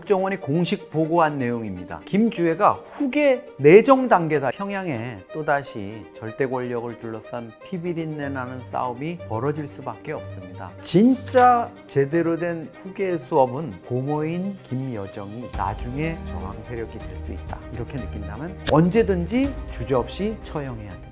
국정원이 공식 보고한 내용입니다. 김주애가 후계 내정 단계다. 평양에 또다시 절대 권력을 둘러싼 피비린내 나는 싸움이 벌어질 수밖에 없습니다. 진짜 제대로 된 후계 수업은 고모인 김여정이 나중에 저항 세력이 될 수 있다. 이렇게 느낀다면 언제든지 주저없이 처형해야 됩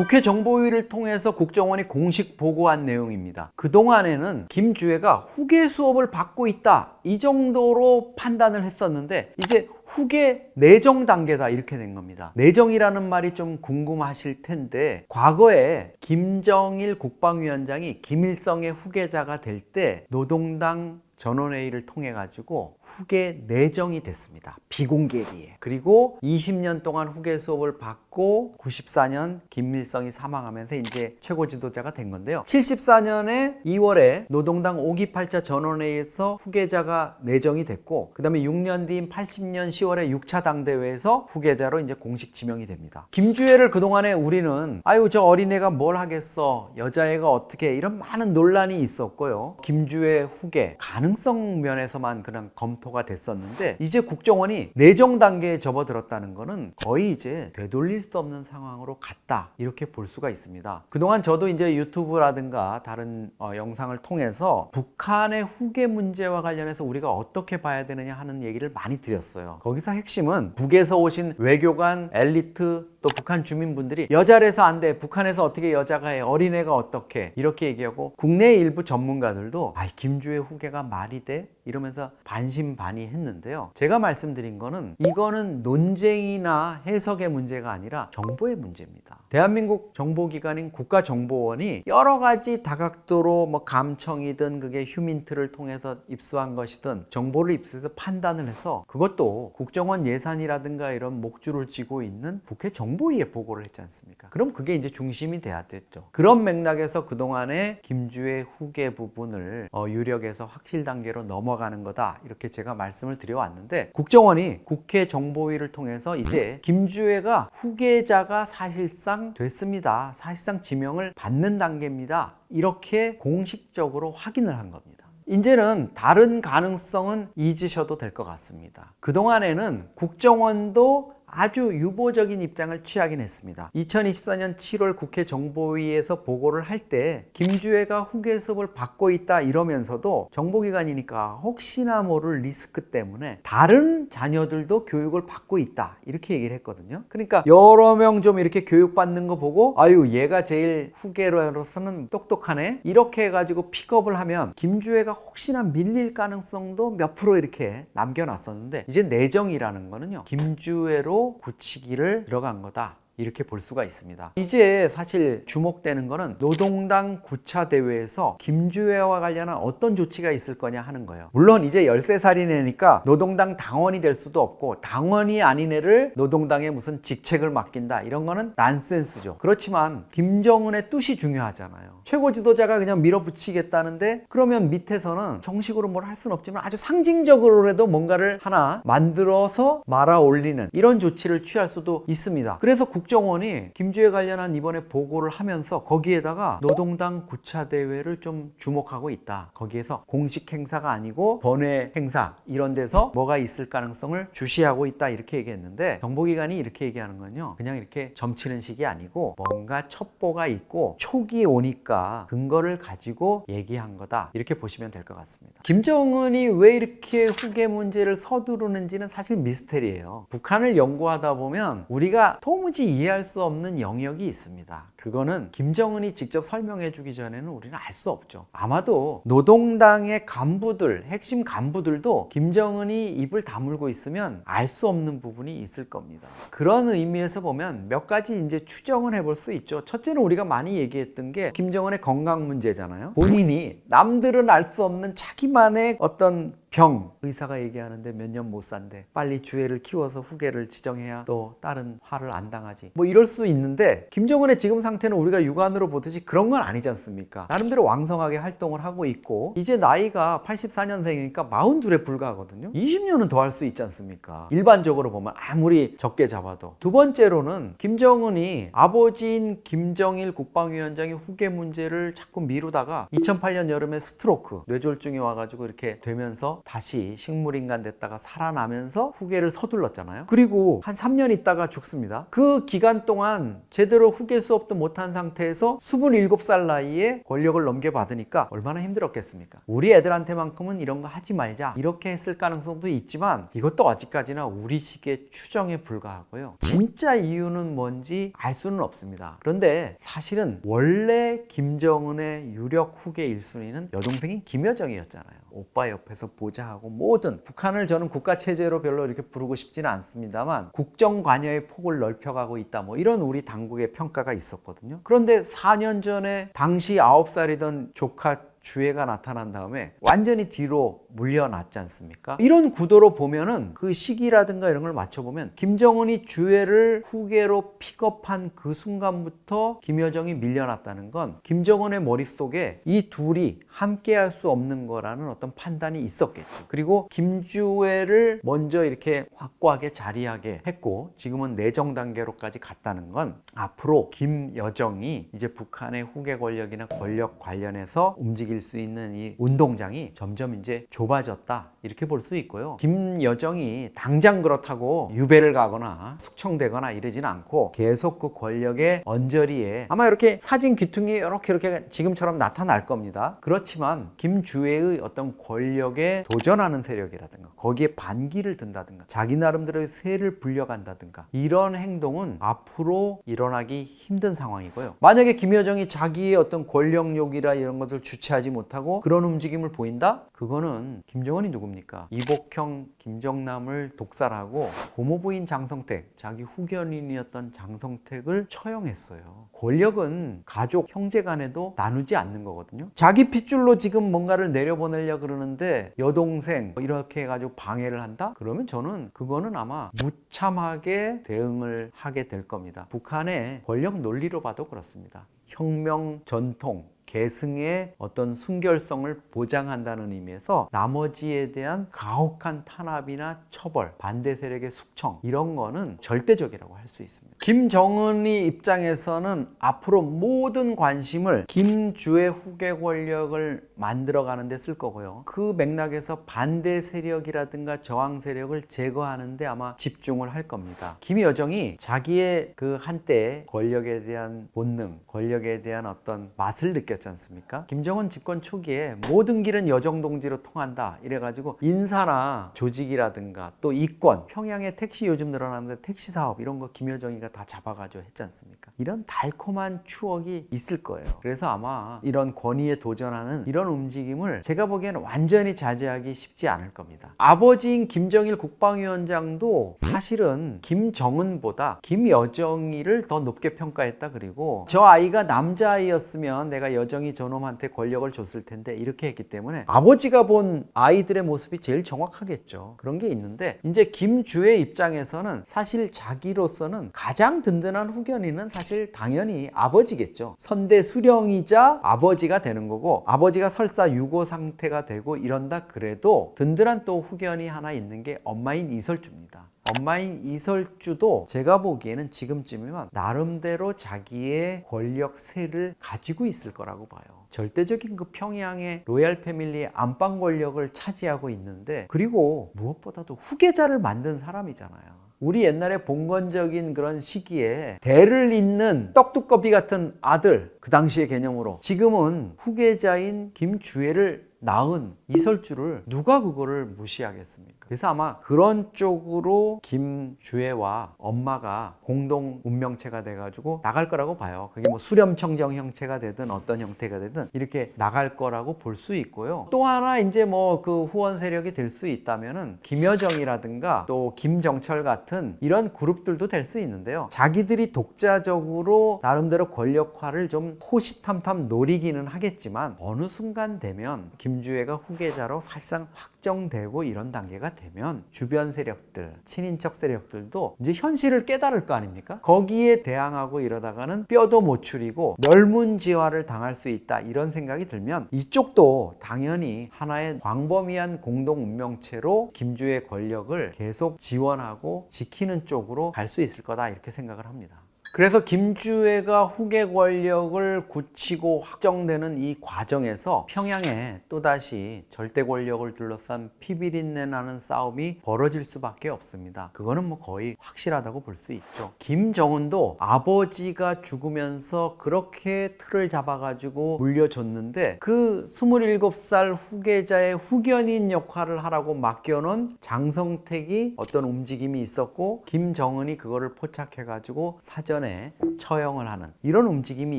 국회 정보위를 통해서 국정원이 공식 보고한 내용입니다. 그동안에는 김주애가 후계 수업을 받고 있다. 이 정도로 판단을 했었는데 이제 후계 내정 단계다 이렇게 된 겁니다. 내정이라는 말이 좀 궁금하실 텐데 과거에 김정일 국방위원장이 김일성의 후계자가 될 때 노동당 전원회의를 통해 가지고 후계 내정이 됐습니다. 비공개리에. 그리고 20년 동안 후계 수업을 받고 94년 김일성이 사망하면서 이제 최고 지도자가 된 건데요. 74년에 2월에 노동당 5기 8차 전원회의에서 후계자가 내정이 됐고 그다음에 6년 뒤인 80년 10월에 6차 당대회에서 후계자로 이제 공식 지명이 됩니다. 김주애를 그동안에 우리는 아유 저 어린애가 뭘 하겠어 여자애가 어떻게 이런 많은 논란이 있었고요. 김주애 후계 가능 성 면에서만 그냥 검토가 됐었는데 이제 국정원이 내정 단계에 접어들었다는 거는 거의 이제 되돌릴 수 없는 상황으로 갔다 이렇게 볼 수가 있습니다. 그동안 저도 이제 유튜브라든가 다른 어, 영상을 통해서 북한의 후계 문제와 관련해서 우리가 어떻게 봐야 되느냐 하는 얘기를 많이 드렸어요. 거기서 핵심은 북에서 오신 외교관 엘리트 또 북한 주민분들이 여자래서 안 돼. 북한에서 어떻게 여자가 해. 어린애가 어떻게. 이렇게 얘기하고 국내 일부 전문가들도 아, 김주의 후계가 말이 돼? 이러면서 반신반의했는데요. 제가 말씀드린 거는 이거는 논쟁이나 해석의 문제가 아니라 정보의 문제입니다. 대한민국 정보기관인 국가정보원이 여러 가지 다각도로 뭐 감청이든 그게 휴민트를 통해서 입수한 것이든 정보를 입수해서 판단을 해서 그것도 국정원 예산이라든가 이런 목줄을 쥐고 있는 국회 정보위에 보고를 했지 않습니까? 그럼 그게 이제 중심이 돼야 됐죠. 그런 맥락에서 그동안의 김주의 후계 부분을 어, 유력에서 확실 단계로 넘어 가는 거다. 이렇게 제가 말씀을 드려왔는데 국정원이 국회 정보위를 통해서 이제 김주애가 후계자가 사실상 됐습니다. 사실상 지명을 받는 단계입니다. 이렇게 공식적으로 확인을 한 겁니다. 이제는 다른 가능성은 잊으셔도 될 것 같습니다. 그동안에는 국정원도 아주 유보적인 입장을 취하긴 했습니다. 2024년 7월 국회 정보위에서 보고를 할 때 김주애가 후계 수업을 받고 있다 이러면서도 정보기관이니까 혹시나 모를 리스크 때문에 다른 자녀들도 교육을 받고 있다 이렇게 얘기를 했거든요. 그러니까 여러 명 좀 이렇게 교육받는 거 보고 아유 얘가 제일 후계로서는 똑똑하네 이렇게 해가지고 픽업을 하면 김주애가 혹시나 밀릴 가능성도 몇 프로 이렇게 남겨놨었는데 이제 내정이라는 거는요 김주애로 굳히기를 들어간 거다. 이렇게 볼 수가 있습니다. 이제 사실 주목되는 거는 노동당 9차 대회에서 김주애와 관련한 어떤 조치가 있을 거냐 하는 거예요. 물론 이제 13살이내니까 노동당 당원이 될 수도 없고 당원이 아닌 애를 노동당에 무슨 직책을 맡긴다 이런 거는 난센스죠. 그렇지만 김정은의 뜻이 중요하잖아요. 최고 지도자가 그냥 밀어붙이겠다는데 그러면 밑에서는 정식으로 뭘 할 수는 없지만 아주 상징적으로라도 뭔가를 하나 만들어서 말아 올리는 이런 조치를 취할 수도 있습니다. 그래서 국 정원이 김주애 관련한 이번에 보고를 하면서 거기에다가 노동당 9차 대회를 좀 주목하고 있다. 거기에서 공식 행사가 아니고 번외 행사 이런 데서 뭐가 있을 가능성을 주시하고 있다 이렇게 얘기했는데 정보기관이 이렇게 얘기하는 건요. 그냥 이렇게 점치는 식이 아니고 뭔가 첩보가 있고 촉이 오니까 근거를 가지고 얘기한 거다 이렇게 보시면 될 것 같습니다. 김정은이 왜 이렇게 후계 문제를 서두르는지는 사실 미스테리예요. 북한을 연구하다 보면 우리가 도무지 이해할 수 없는 영역이 있습니다. 그거는 김정은이 직접 설명해 주기 전에는 우리는 알 수 없죠. 아마도 노동당의 간부들, 핵심 간부들도 김정은이 입을 다물고 있으면 알 수 없는 부분이 있을 겁니다. 그런 의미에서 보면 몇 가지 이제 추정을 해볼 수 있죠. 첫째는 우리가 많이 얘기했던 게 김정은의 건강 문제잖아요. 본인이 남들은 알 수 없는 자기만의 어떤 병 의사가 얘기하는데 몇 년 못 산대. 빨리 주애를 키워서 후계를 지정해야 또 다른 화를 안 당하지. 뭐 이럴 수 있는데 김정은의 지금 상태는 우리가 육안으로 보듯이 그런 건 아니지 않습니까? 나름대로 왕성하게 활동을 하고 있고 이제 나이가 84년생이니까 42에 불과하거든요. 20년은 더 할 수 있지 않습니까? 일반적으로 보면 아무리 적게 잡아도. 두 번째로는 김정은이 아버지인 김정일 국방위원장의 후계 문제를 자꾸 미루다가 2008년 여름에 스트로크 뇌졸중이 와가지고 이렇게 되면서 다시 식물인간 됐다가 살아나면서 후계를 서둘렀잖아요. 그리고 한 3년 있다가 죽습니다. 그 기간 동안 제대로 후계 수업도 못한 상태에서 27살 나이에 권력을 넘겨받으니까 얼마나 힘들었겠습니까? 우리 애들한테만큼은 이런 거 하지 말자 이렇게 했을 가능성도 있지만 이것도 아직까지나 우리식의 추정에 불과하고요. 진짜 이유는 뭔지 알 수는 없습니다. 그런데 사실은 원래 김정은의 유력 후계 1순위는 여동생인 김여정이었잖아요. 오빠 옆에서 보자 하고 뭐든 북한을 저는 국가 체제로 별로 이렇게 부르고 싶지는 않습니다만 국정 관여의 폭을 넓혀가고 있다 뭐 이런 우리 당국의 평가가 있었거든요. 그런데 4년 전에 당시 9살이던 조카 주애가 나타난 다음에 완전히 뒤로 물려놨지 않습니까? 이런 구도로 보면은 그 시기라든가 이런 걸 맞춰보면 김정은이 주애를 후계로 픽업한 그 순간부터 김여정이 밀려났다는 건 김정은의 머릿속에 이 둘이 함께 할 수 없는 거라는 어떤 판단이 있었겠죠. 그리고 김주애를 먼저 이렇게 확고하게 자리하게 했고 지금은 내정 단계로까지 갔다는 건 앞으로 김여정이 이제 북한의 후계 권력이나 권력 관련해서 움직 일수 있는 이 운동장이 점점 이제 좁아졌다 이렇게 볼 수 있고요. 김여정이 당장 그렇다고 유배를 가거나 숙청되거나 이러지는 않고 계속 그 권력의 언저리에 아마 이렇게 사진 귀퉁이에 이렇게 이렇게 지금처럼 나타날 겁니다. 그렇지만 김주애의 어떤 권력에 도전하는 세력이라든가 거기에 반기를 든다든가 자기 나름대로의 세를 불려간다든가 이런 행동은 앞으로 일어나기 힘든 상황이고요. 만약에 김여정이 자기의 어떤 권력욕이라 이런 것들 주체하지 못하고 그런 움직임을 보인다? 그거는 김정은이 누굽니까? 이복형 김정남을 독살하고 고모 부인 장성택, 자기 후견인이었던 장성택을 처형했어요. 권력은 가족, 형제 간에도 나누지 않는 거거든요. 자기 핏줄로 지금 뭔가를 내려보내려 그러는데 여동생 이렇게 해가지고 방해를 한다? 그러면 저는 그거는 아마 무참하게 대응을 하게 될 겁니다. 북한의 권력 논리로 봐도 그렇습니다. 혁명 전통, 계승의 어떤 순결성을 보장한다는 의미에서 나머지에 대한 가혹한 탄압이나 처벌, 반대 세력의 숙청 이런 거는 절대적이라고 할 수 있습니다. 김정은이 입장에서는 앞으로 모든 관심을 김주의 후계 권력을 만들어 가는 데 쓸 거고요. 그 맥락에서 반대 세력이라든가 저항 세력을 제거하는 데 아마 집중을 할 겁니다. 김여정이 자기의 그 한때 권력에 대한 본능, 권력에 대한 어떤 맛을 느꼈 지 않습니까? 김정은 집권 초기에 모든 길은 여정동지로 통한다. 이래가지고 인사나 조직이라든가 또 이권, 평양에 택시 요즘 늘어나는데 택시 사업 이런 거 김여정이가 다 잡아가지고 했지 않습니까? 이런 달콤한 추억이 있을 거예요. 그래서 아마 이런 권위에 도전하는 이런 움직임을 제가 보기에는 완전히 자제하기 쉽지 않을 겁니다. 아버지인 김정일 국방위원장도 사실은 김정은보다 김여정이를 더 높게 평가했다 그리고 저 아이가 남자아이였으면 내가 여정이 저놈한테 권력을 줬을 텐데 이렇게 했기 때문에 아버지가 본 아이들의 모습이 제일 정확하겠죠. 그런 게 있는데 이제 김주의 입장에서는 사실 자기로서는 가장 든든한 후견인은 사실 당연히 아버지겠죠. 선대 수령이자 아버지가 되는 거고 아버지가 설사 유고 상태가 되고 이런다 그래도 든든한 또 후견이 하나 있는 게 엄마인 이설주입니다. 엄마인 이설주도 제가 보기에는 지금쯤이면 나름대로 자기의 권력세를 가지고 있을 거라고 봐요. 절대적인 그 평양의 로얄 패밀리의 안방 권력을 차지하고 있는데 그리고 무엇보다도 후계자를 만든 사람이잖아요. 우리 옛날에 봉건적인 그런 시기에 대를 잇는 떡두꺼비 같은 아들 그 당시의 개념으로 지금은 후계자인 김주애를 낳은 이설주를 누가 그거를 무시하겠습니까? 그래서 아마 그런 쪽으로 김주애와 엄마가 공동 운명체가 돼가지고 나갈 거라고 봐요. 그게 뭐 수렴청정 형체가 되든 어떤 형태가 되든 이렇게 나갈 거라고 볼 수 있고요. 또 하나 이제 뭐 그 후원 세력이 될 수 있다면은 김여정이라든가 또 김정철 같은 이런 그룹들도 될 수 있는데요. 자기들이 독자적으로 나름대로 권력화를 좀 호시탐탐 노리기는 하겠지만 어느 순간 되면 김주애가 후계자로 사실상 확정되고 이런 단계가 되면 주변 세력들, 친인척 세력들도 이제 현실을 깨달을 거 아닙니까? 거기에 대항하고 이러다가는 뼈도 못 추리고 멸문지화를 당할 수 있다 이런 생각이 들면 이쪽도 당연히 하나의 광범위한 공동 운명체로 김주의 권력을 계속 지원하고 지키는 쪽으로 갈 수 있을 거다 이렇게 생각을 합니다. 그래서 김주애가 후계 권력을 굳히고 확정되는 이 과정에서 평양에 또다시 절대 권력을 둘러싼 피비린내 나는 싸움이 벌어질 수밖에 없습니다. 그거는 뭐 거의 확실하다고 볼 수 있죠. 김정은도 아버지가 죽으면서 그렇게 틀을 잡아가지고 물려줬는데 그 27살 후계자의 후견인 역할을 하라고 맡겨놓은 장성택이 어떤 움직임이 있었고 김정은이 그거를 포착해가지고 사전 에 처형을 하는 이런 움직임이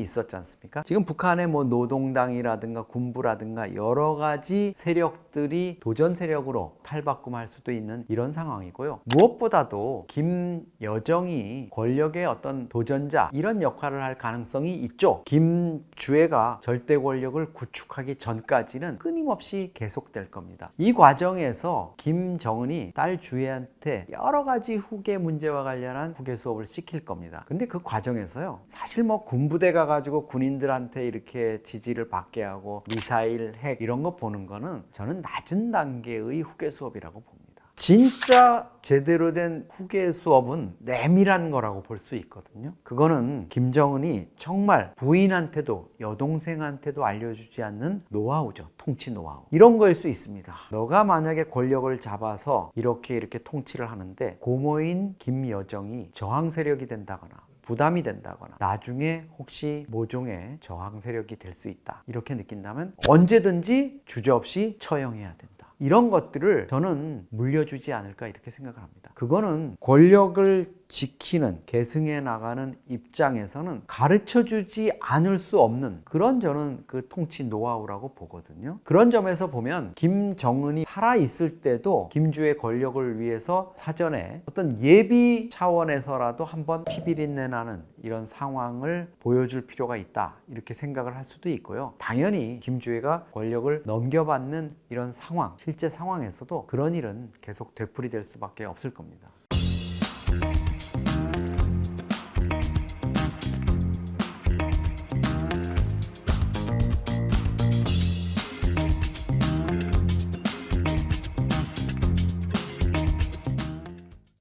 있었지 않습니까? 지금 북한의 뭐 노동당이라든가 군부라든가 여러 가지 세력들이 도전 세력으로 탈바꿈할 수도 있는 이런 상황이고요. 무엇보다도 김여정이 권력의 어떤 도전자 이런 역할을 할 가능성이 있죠. 김주애가 절대 권력을 구축하기 전까지는 끊임없이 계속될 겁니다. 이 과정에서 김정은이 딸 주애한테 여러 가지 후계 문제와 관련한 후계 수업을 시킬 겁니다. 근데 그 과정에서요. 사실 뭐 군부대 가 가지고 군인들한테 이렇게 지지를 받게 하고 미사일, 핵 이런 거 보는 거는 저는 낮은 단계의 후계 수업이라고 봅니다. 진짜 제대로 된 후계 수업은 내밀한 거라고 볼 수 있거든요. 그거는 김정은이 정말 부인한테도 여동생한테도 알려주지 않는 노하우죠. 통치 노하우. 이런 거일 수 있습니다. 너가 만약에 권력을 잡아서 이렇게 이렇게 통치를 하는데 고모인 김여정이 저항 세력이 된다거나 부담이 된다거나 나중에 혹시 모종의 저항 세력이 될 수 있다. 이렇게 느낀다면 언제든지 주저없이 처형해야 된다. 이런 것들을 저는 물려주지 않을까 이렇게 생각을 합니다. 그거는 권력을 지키는 계승해 나가는 입장에서는 가르쳐 주지 않을 수 없는 그런 저는 그 통치 노하우라고 보거든요. 그런 점에서 보면 김정은이 살아 있을 때도 김주의 권력을 위해서 사전에 어떤 예비 차원에서라도 한번 피비린내 나는 이런 상황을 보여줄 필요가 있다. 이렇게 생각을 할 수도 있고요. 당연히 김주애가 권력을 넘겨받는 이런 상황, 실제 상황에서도 그런 일은 계속 되풀이될 수밖에 없을 겁니다.